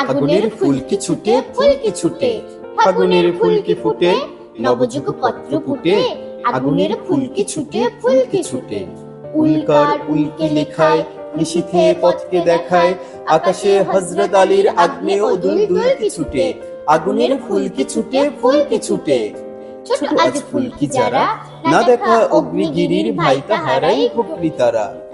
আগুনের ফুলকি ছুটে ফুলকি ছুটে? ফাগুনের ফুলকি ফুটে? নবযুগ পত্র ফুটে? আগুনের ফুলকি ছুটে? ফুলকি ছুটে? উল্কার উল্কি লেখায় নিশীথে পথকে দেখায় আকাশে হযরত আলীর আগ্নেয় দুল দুলকি ছুটে? আগুনের ফুলকি ছুটে? ফুলকি ছুটে? ছোট? আজ ফুলকি যারা? না দেখা অগ্নিগিরির ভাই তাহারাই ভক্তি তারা।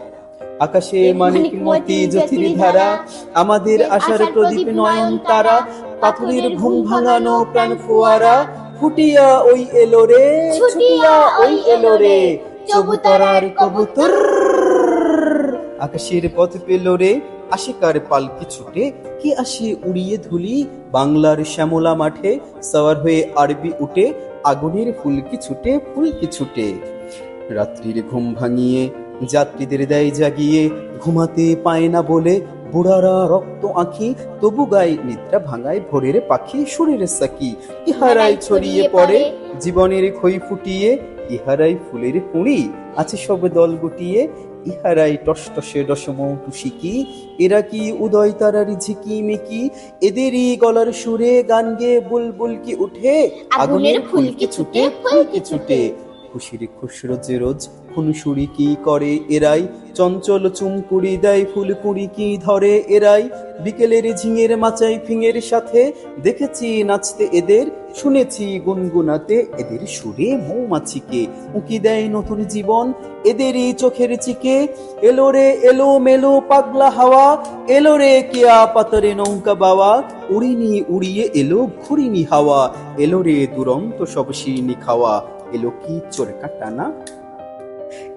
আকাশে মানিক মতি জ্যোতির ধারা আমাদের আশার প্রদীপ নয়ন তারা পাথরের ঘুম ভাঙানো প্রাণ ফোয়ারা ফুটিয়া ওই এলো রে ছুটিয়া ওই এলো রে চবুতরার কবুতর। আকাশের পথ পেল রে আশিকার পালকি ছুটে কি আসে উড়িয়ে ধুলি বাংলার শ্যামলা মাঠে সওয়ার হয়ে আরবি উঠে আগুনের ফুলকি ছুটে ফুলকি ছুটে। রাত্রির ঘুম ভাঙিয়ে যাত্রীদের দেয় জাগিয়ে ঘুমাতে পায় না বলে বুড়ারা রক্ত আঁখি তবু গায়ে নিদ্রা ভাঙায় ভোরের পাখি সুরের সাকি। ইহারাই ছড়িয়ে পড়ে জীবনের খই ফুটিয়ে ইহারাই ফুলের কুঁড়ি। আছে সব দল গুটিয়ে ইহারাই টসটসে দশম টুসিকি এরা কি উদয় তারার ঝিকি মিকি? এদেরই গলার সুরে গান গেয়ে বুলবুল কি উঠে? আগুনের ফুলকি ছুটে ফুলকি ছুটে। খুশির খুশরোজে রোজ। খুনসুরি কি করে এরাই? চঞ্চল চুমকুড়ি দেয়, ফুলকুড়ি কি ধরে এরাই? বিকেলের ঝিঙের মাচাই ফিঙের সাথে। দেখেছি নাচতে এদের, শুনেছি গুনগুনাতে এদের সুরে মৌমাছিকে। উকি দেয় নতুন জীবন এদেরই চোখের চিকে। এলো রে, এলো মেলো পাগলা হাওয়া। এলো রে, কেয়া পাতরে নৌকা বাওয়া। উড়িনি উড়িয়ে এলো ঘুরিনি হাওয়া। এলো রে, দুরন্ত সব শিরিনি খাওয়া। এলো কি চোর কাটানা?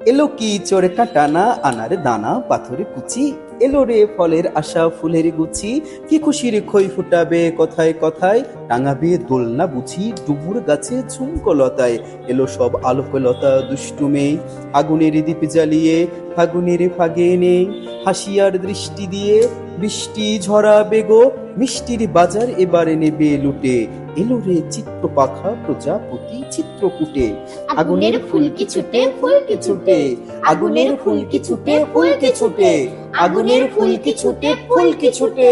এলো কি চোর কাটানা? আনার দানা পাথরে কুচি। এলো রে ফলের আশা, ফুলের গুছি কি খুশির খই ফুটাবে কথায় কথায়? টাঙাবে দোলনা বুঝি ডুবুর গাছে ঝুমকলতায় এলো সব আলোকলতা দুষ্টু মেয়ে। আগুনের দ্বীপ জ্বালিয়ে, ফাগুনের ফাগে নেই হাসিয়ার দৃষ্টি দিয়ে বৃষ্টি ঝরা বেগো মিষ্টির বাজার এবারে নেবে লুটে। এলো রে চিত্র পাখা প্রজাপতি চিত্রকূটে। আগুনের ফুলকি ছুটে ফুলকি ছুটে আগুনের ফুলকি ছুটে ফুলকি ছুটে আগুনের ফুলকি ছুটে ফুলকি ছুটে